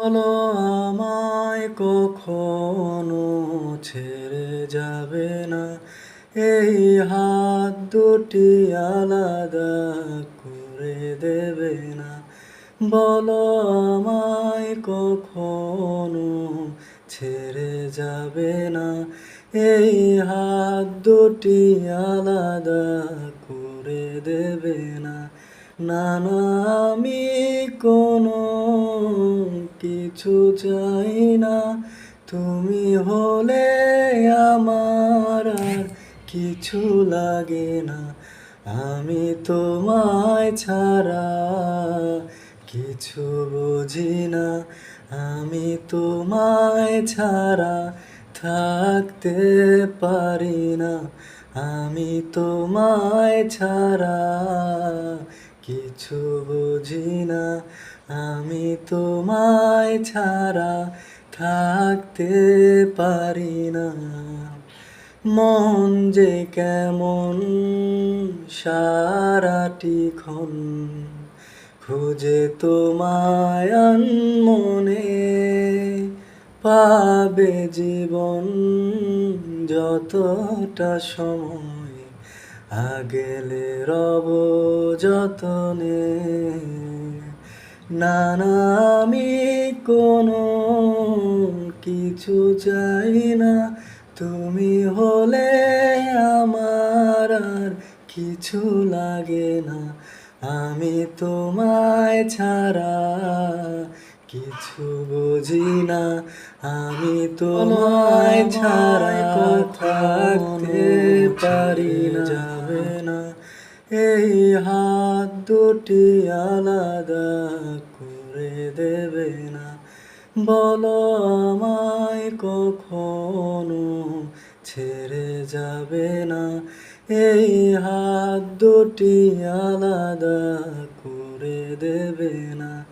বলো আমায়, কখনো ছেড়ে যাবে না। এই হাত দুটি আলাদা করে দেবে না। বলো আমায়, কখনো ছেড়ে যাবে না। এই হাত দুটি আলাদা করে দেবে না না, আমি কোনো কিছু চাই না। তুমি হলে আমার আর কিছু লাগে না। আমি তোমায় ছাড়া কিছু বুঝি না। আমি তোমায় ছাড়া থাকতে পারি না। আমি তোমায় ছাড়া কিছু বুঝি না। আমি তোমায় ছাড়া থাকতে পারি না। মন যে কেমন সারাটি ক্ষণ, খুঁজে তোমায় মনে পাবে জীবন যতটা সময়। আগেলে রব যতনে না না আমি কোনো কিছু চাই না। তুমি হলে আমার আর কিছু লাগে না। আমি তোমায় ছাড়া কিছু বুঝি না। আমি তোমায় ছাড়া থাকতে পারি যাবে না। এই হাত দুটি আলাদা করে দেবে না। বলো আমায় কখনো ছেড়ে যাবে না। এই হাত দুটি আলাদা করে দেবে না।